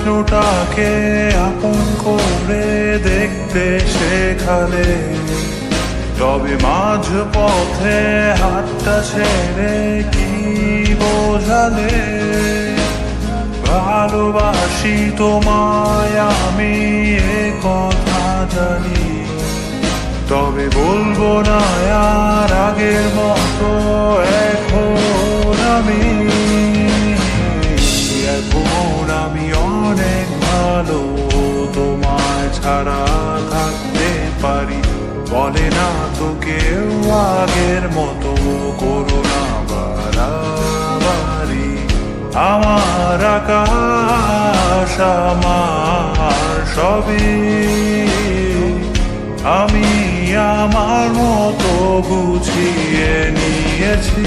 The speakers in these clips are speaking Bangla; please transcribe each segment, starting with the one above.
স্বপ্নটাকে আপন করে দেখতে শেখালে। তবে মাঝ পথে হাতটা ছেড়ে কি বোঝালে? ভালোবাসি তোমায়, আমি এ কথা জানি। তবে বলব না, আর আগের মতো এখন বলে না তো কেউ আগের মতো করোনা বাড়াবাড়ি আমার আকাশ, আমার সবে আমি আমার মতো বুঝিয়ে নিয়েছি।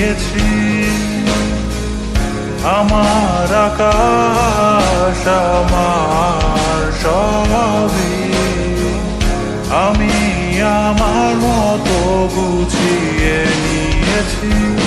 নিয়েছি আমার আকাশ আমার সবই। আমি আমার মতো গুছিয়ে নিয়েছি।